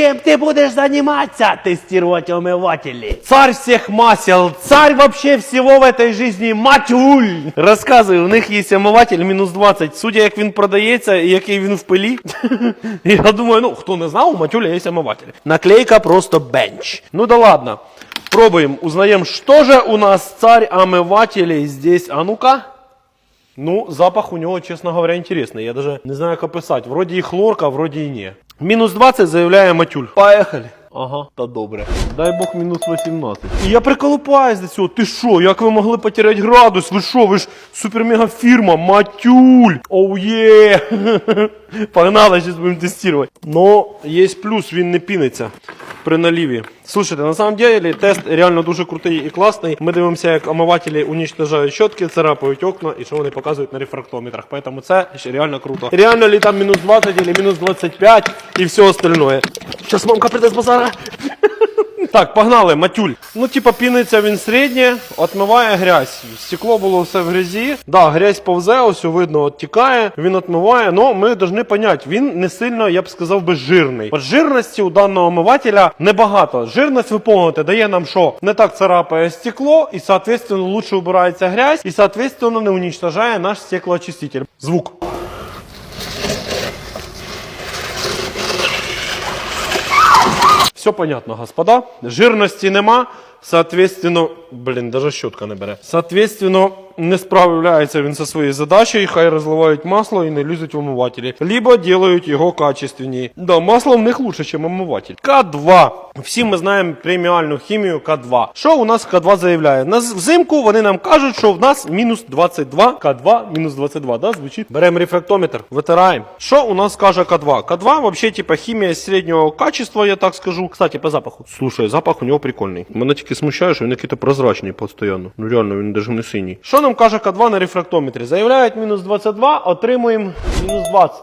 Чем ты будешь заниматься, тестировать омыватели? Царь всех масел, царь вообще всего в этой жизни, матюль! Розказую, у них є омиватель мінус 20. Судя, як він продається і який він в пилі. Я думаю, ну, хто не знав, у матюля є омиватель. Наклейка просто бенч. Ну да ладно. Пробуем, узнаем, что же у нас царь омывателей здесь. А ну-ка. Ну, запах у него, честно говоря, интересный. Я даже не знаю, как описать. Вроде и хлорка, вроде и не. Минус 20 заявляє Матюль. Поехали. Ага, та добре. Дай Бог мінус 18. І я приколупаюсь до цього. Ти що, як ви могли потеряти градус? Ви що, ви ж супер-мега фірма, Матюль. Оу є. Погнали, зараз будемо тестувати. Но є плюс, він не піниться при наліві. Слушайте, на самом деле тест реально дуже крутий і класний. Ми дивимося, як омивателі уничтожають щотки, царапають окна і що вони показують на рефрактометрах. Поэтому це реально круто. Реально ли там мінус 20 или мінус 25 і все остальное. Сейчас мамка прийде з базара. Так, погнали, матюль. Ну, типа, піниться він середнє, отмиває грязь. Стекло було все в грязі. Да, грязь повзе, ось видно, от тікає, він отмиває. Но ми повинні поняти, він не сильно, я б сказав би, жирний. От жирності у даного омивателя небагато. Жирність, ви помните, дає нам що? Не так царапає стекло, і, соответственно, лучше убирається грязь, і, соответственно, не уничтожає наш стеклоочиститель. Звук. Все понятно, господа. Жирності нема. Соответственно, блін, даже щотка не бере. Соответственно, не справляється він зі своєю задачею, хай розливають масло і не лізуть в омивателі. Либо делають його качественні. Да, масло в них лучше, ніж омиватель. К2. Всі ми знаємо преміальну хімію К2. Що у нас К2 заявляє? На взимку вони нам кажуть, що в нас мінус 22, К2 мінус 22, да, звучить. Беремо рефрактометр, витираємо. Що у нас каже К2? К2 вообще типа хімія середнього качества, я так скажу. Кстати, по запаху. Слушай, запах у нього прикольний. Мене тільки смущає, що він якийсь прозрачний постійно. Ну реально, він навіть не синій. Що нам каже К2 на рефрактометрі? Заявляють мінус 22, отримуємо мінус 20.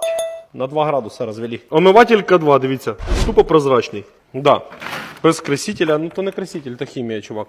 На 2 градуса розвели. Омиватель К2, дивіться. Тупо прозрачний. Да. Без красителя, ну то не краситель, то хімія, чувак.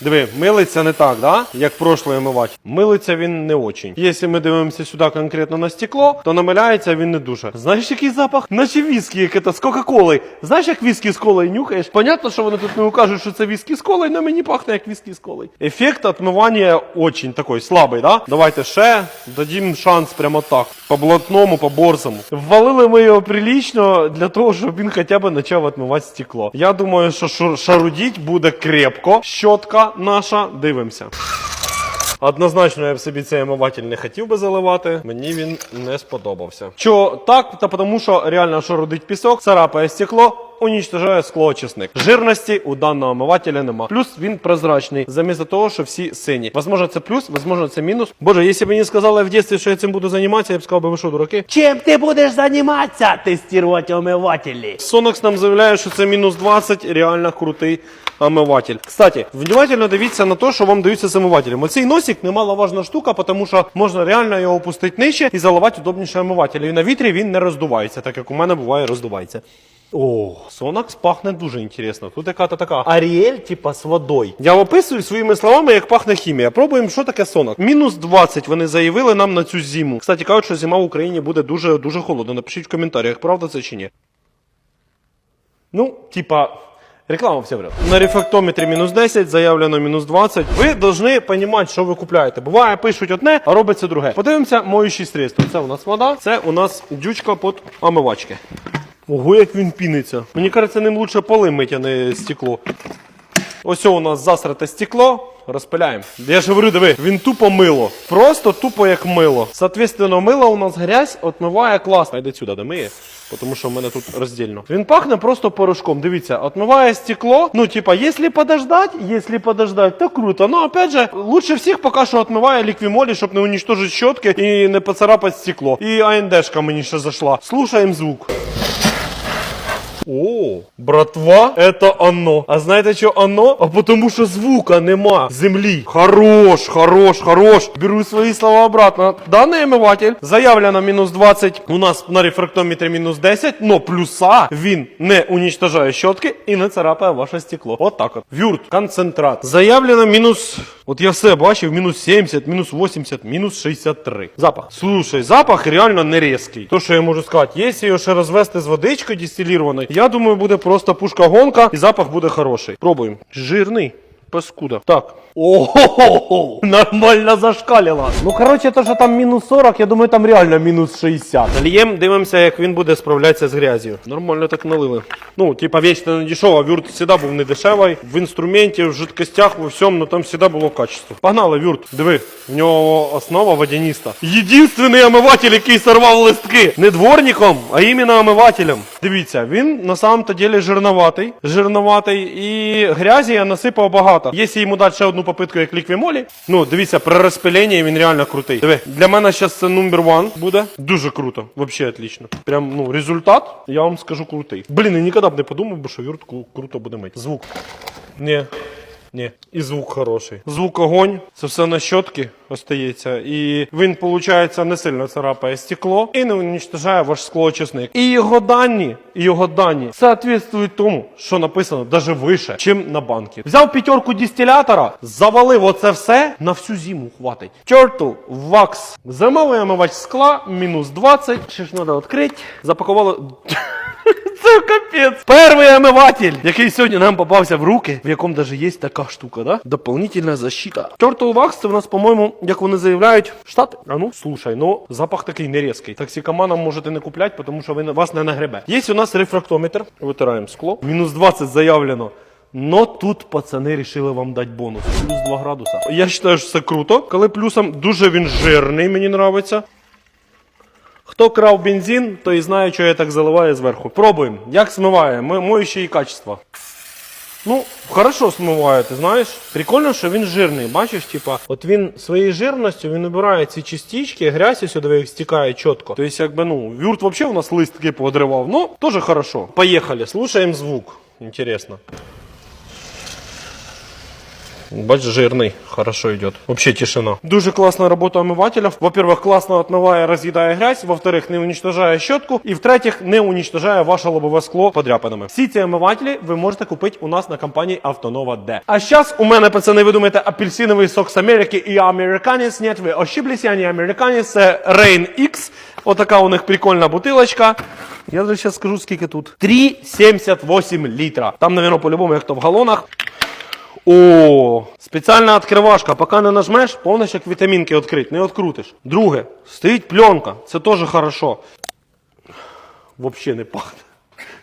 Диви, милиться не так, да? як прошлий омиватель. Милиться він не очень. Якщо ми дивимося сюди конкретно на стекло, то намиляється він не дуже. Знаєш, який запах? Наче віскі, як це з Кока-Коли. Знаєш, як віскі з колою нюхаєш? Понятно, що вони тут не укажуть, що це віскі з колою, але мені пахне як віскі з колою. Ефект отмивання очень такой слабий, да? Давайте ще дадим шанс прямо так. По блатному, по борзому. Ввалили ми його прилічно для того, щоб він хоча б почав отмивати стекло. Я думаю, що шарудіть буде крепко. Щотка наша, дивимося. Однозначно, я б собі цей омиватель не хотів би заливати. Мені він не сподобався. Що так? Та тому що реально що родить пісок, царапає стекло. Унічтожає склоочисник. Жирності у даного омивателя нема. Плюс він прозрачний, замість того, що всі сині. Возможно, це плюс, возможно, це мінус. Боже, якщо б мені сказали в дитинстві, що я цим буду займатися, я б сказав, би, ви що, дураки? Чем ты будешь заниматься, тестировать омыватели? Сонокс нам заявляє, що це мінус 20, реально крутий омиватель. Кстати, внимательно дивіться на те, що вам даються з омивателем. Оцей носик немаловажна штука, тому що можна реально його опустити нижче і заливати удобніше омиватель. І на вітрі він не роздувається, так як у мене буває роздувається. О, Сонакс пахне дуже інтересно. Тут яка-то така Аріель, типа з водою. Я описую своїми словами, як пахне хімія. Пробуємо, що таке Сонак. Мінус 20 вони заявили нам на цю зиму. Кстати, кажуть, що зима в Україні буде дуже дуже холодно. Напишіть в коментарях, правда це чи ні. Ну, типа, реклама все вряд. На рефрактометрі мінус 10, заявлено мінус 20. Ви повинні розуміти, що ви купляєте. Буває, пишуть одне, а робиться друге. Подивимося, моючі средства. Це у нас вода, це у нас дючка під омивачки. Ого, як він піниться. Мені кажеться, ним лучше поли мить, а не стекло. Ось у нас засрате стекло. Розпиляємо. Я ж говорю, диви, він тупо мило. Просто тупо як мило. Соответственно, мило у нас грязь отмиває класно. Йди сюди, де миє, тому що в мене тут роздільно. Він пахне просто порошком. Дивіться, отмиває стекло. Ну, типа, якщо подождать, якщо подождать, то круто. Ну, опять же, лучше всіх поки що отмиває ліквімолі, щоб не уничтожити щотки і не поцарапати стекло. І АНДшка мені ще зайшла. Слушаємо звук. О, братва, это оно. А знаєте, що оно? А потому що звука нема землі. Хорош, хорош, хорош. Беру свої слова обратно. Даний омиватель заявлено мінус 20. У нас на рефрактометрі мінус 10, но плюса він не уничтожає щотки і не царапає ваше стекло. От так от. Вюрт, концентрат. Заявлено мінус. От я все бачив, мінус 70, мінус 80, мінус 63. Запах. Слушай, запах реально не різкий. То, що я можу сказати, якщо його ще розвести з водичкою дистилірованою, я думаю, буде просто пушка-гонка і запах буде хороший. Пробуємо. Жирний. Паскуда. Так. Ого, нормально зашкалило. Ну, коротше, то, що там мінус 40, я думаю, там реально мінус 60. Зальєм, дивимося, як він буде справлятися з грязю. Нормально так налили. Ну, типа, вічно не дешево, вюрт завжди був не дешевий. В інструменті, в жидкостях, во всьому, ну там завжди було качество. Погнали, вюрт. Диви, в нього основа водяніста. Єдинственний омиватель, який сорвав листки. Не дворником, а іменно омивателем. Дивіться, він на самом-то деле жирноватий. Жирноватий і грязі я насипав багато. Якщо йому дати ще одну попитку, як ліквімолі, ну дивіться, при розпиленні він реально крутий. Диви, для мене зараз це номер one буде. Дуже круто. взагалі отлично. Прям, ну, результат, я вам скажу, крутий. Блін, я ніколи б не подумав, що юртку круто буде мити. Звук. Ні. Ні, і звук хороший. Звук огонь, це все на щотки остається. І він, виходить, не сильно царапає стекло і не уничтожає ваш склоочисник. І його дані, його дані соответствують тому, що написано даже вище, чим на банки. Взяв п'ятерку дистилятора, завалив оце все, на всю зиму хватить. Turtle Wax. Зимовий омивач скла, мінус 20. Ще ж треба відкрити. Запакували. Це капець. Перший омиватель, який сьогодні нам попався в руки, в якому даже є така штука, да? Дополнительна защита. Turtle Wax це в нас, по-моєму, як вони заявляють, штати. А ну, слушай, ну запах такий не різкий. Токсикоманам можете не купляти, тому що він вас не нагребе. Є у нас рефрактометр. Витираємо скло. Мінус 20 заявлено. Но тут пацани рішили вам дати бонус. Плюс 2 градуса. Я вважаю, що це круто. Коли плюсом дуже він жирний, мені подобається. Хто крав бензин, той знає, що я так заливаю зверху. Пробуємо. Як смиває? Мо- Моючі і качество. Ну, хорошо смиває, ти знаєш. Прикольно, що він жирний. Бачиш, типа, от він своєю жирністю він убирає ці частички, грязь сюди стікає чітко. Тобто, якби, ну, вюрт взагалі у нас листки подривав. Ну, теж хорошо. Поїхали, слушаємо звук. Інтересно. Бач, жирный, хорошо идет. Вообще тишина. Дуже классная работа омывателя. Во-первых, классно отмывая, разъедая грязь. Во-вторых, не уничтожая щетку. И в-третьих, не уничтожая ваше лобове скло подряпинами. Всі ці омивателі ви можете купити у нас на компанії Автонова Д. А зараз у мене, пацани, ви думаєте, апельсиновий сок з Америки і американець. Нет, ви ошиблися, не американець, це Rain X. Отака у них прикольна бутилочка. Я зараз скажу, скільки тут. 3,78 літра. Там, наверное, по-любому, як то в галонах. О, спеціальна відкривашка. Поки не нажмеш, повністю як вітамінки відкрити, не відкрутиш. Друге, стоїть пленка, це теж хорошо. Взагалі не пахне.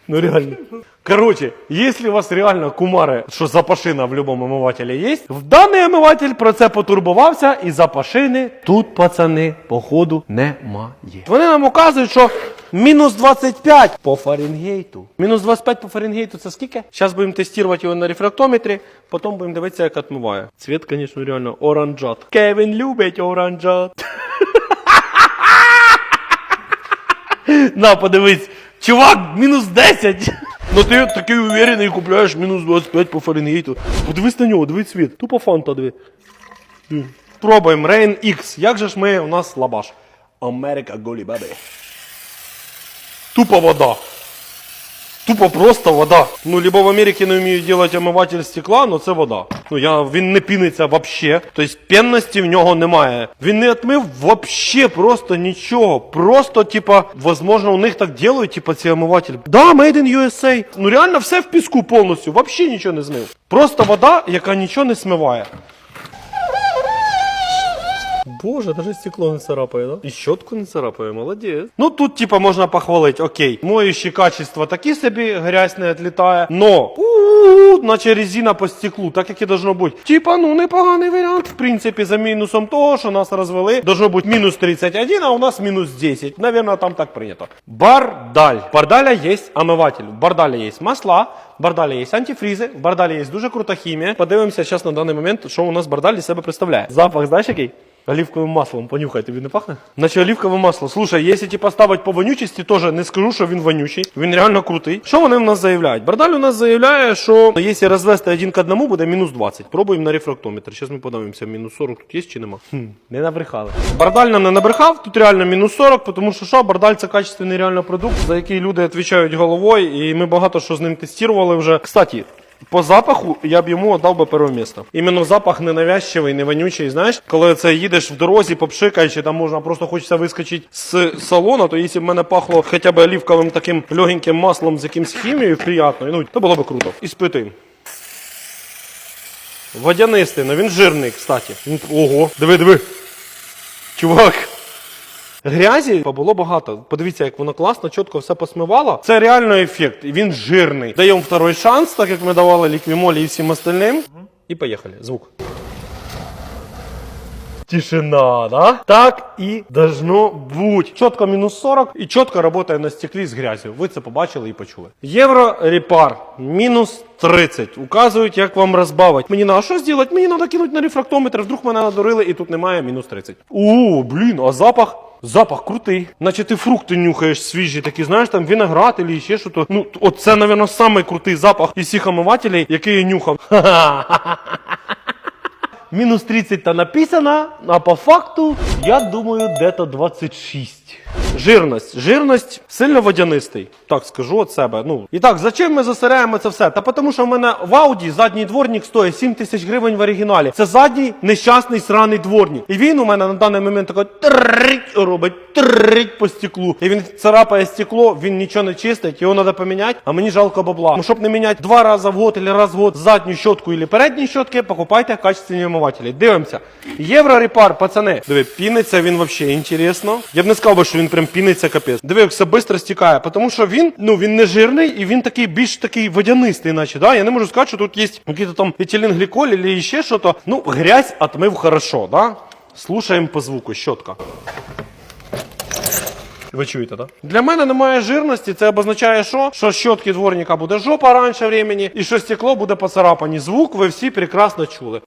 Ну реально. Короче, если у вас реально кумари, що запашина в будь-якому омивателі є, в даний омиватель про це потурбувався, і запашини тут, пацани, походу, немає. Вони нам указують, що мінус 25 по Фаренгейту. Мінус 25 по Фаренгейту це скільки? Зараз будемо тестувати його на рефрактометрі, потім будемо дивитися, як відмиває. Цвіт, звісно, реально оранжат. Кевін любить оранжат. На, подивись. Чувак, мінус 10. Ну ти такий уверений купляєш мінус 25 по Фаренгейту. Подивись на нього, дивись світ. Тупо фанта, диви. Пробуємо Rain X. Як же ж ми, у нас лабаш. Америка голі баби. Тупо вода. Тупо просто вода. Ну, либо в Америці не вміють робити омиватель стекла, но це вода. Ну, я, він не піниться вообще. Тобто пенності в нього немає. Він не отмив вообще просто нічого. Просто, типа, возможно, у них так делають, типа, ці омивателі. Да, made in USA. Ну реально все в піску повністю, вообще нічого не змив. Просто вода, яка нічого не смиває. Боже, даже стекло не царапає, да? І щотку не царапає, молодець. Ну тут, типа, можна похвалити, окей. Моющі качества такі собі, грязь не відлітає. Но, наче резина по стеклу, так як і должно бути. Типа, ну непоганий варіант. В принципі, за мінусом того, що нас розвели, должно бути мінус 31, а у нас мінус 10. Наверное, там так прийнято. Бардаль. Бардаля є омиватель. В Бардаля є масла, в Бардаля є антифрізи, в Бардаля є дуже крута хімія. Подивимося зараз на даний момент, що у нас Бардаль себе представляє. Запах, знаєш який? Оливковым маслом понюхай, тобі не пахне? Наче оливкове масло. Слушай, якщо ті поставити по вонючості, тоже не скажу, що він вонючий. Він реально крутий. Що вони в нас заявляють? Бардаль у нас заявляє, що якщо розвести один к одному, буде мінус 20. Пробуємо на рефрактометр. Зараз ми подивимося, мінус 40 тут є чи нема. Хм, Не набрехали. Бардаль нам не набрехав, тут реально мінус 40, тому що що, бардаль це качественний реально продукт, за який люди відповідають головою, і ми багато що з ним тестували вже. Кстати. По запаху я б йому дав би перше місце. Іменно запах ненавязчивий, не вонючий. Знаєш, коли це їдеш в дорозі, попшикаючи, там можна просто хочеться вискочити з салону, то якщо б мене пахло хоча б олівковим таким легеньким маслом з якимсь хімією, приятною, ну то було б круто. І спити. Водянистий, ну він жирний, кстати. Ого, диви, диви. Чувак. Грязі було багато. Подивіться, як воно класно, чітко все посмивало. Це реально ефект. Він жирний. Даємо второй шанс, так як ми давали ліквімолі і всім остальним. І поїхали. Звук. Тишина, да? Так і должно бути. Чітко мінус 40 і чітко працює на стеклі з грязю. Ви це побачили і почули. Євро репар мінус 30. Указують, як вам розбавити. Мені на що зробити? Мені треба кинути на рефрактометр, вдруг мене надурили і тут немає мінус 30. О, блін, а запах. Запах крутий. Наче ти фрукти нюхаєш свіжі, такі, знаєш, там виноград і ще що то. Ну, оце, мабуть, самий запах із всіх омивателей, який я нюхав. Ха-ха-ха мінус 30 та написано, а по факту, я думаю, дето 26. Жирність. Жирність сильно водянистий. Так скажу від себе. Ну І так, за чим ми засираємо це все? Та тому що в мене в Ауді задній дворник стоїть 7 тисяч гривень в оригіналі. Це задній нещасний сраний дворник. І він у мене на даний момент такий робить трить по стеклу. І він царапає стекло, він нічого не чистить, його треба поміняти, а мені жалко бабла. Ну, щоб не міняти два рази в год або раз в год задню щотку або передні щотки, покупайте качественні умивателі. Дивимося. Єврорепар, пацани. Диви, піниться він взагалі інтересно. Я б не сказав, би, що він прям піниться капець. Диви, як все швидко стікає, тому що він, ну, він не жирний і він такий більш такий водянистий, наче. Да? Я не можу сказати, що тут є якісь там етиленгліколь або ще щось. Ну, грязь отмив хорошо, да? Слушаємо по звуку, щотка. Ви чуєте, так? Для мене немає жирності. Це обозначає, що? Що щотки дворника буде жопа раніше времени, і що стекло буде поцарапані. Звук ви всі прекрасно чули.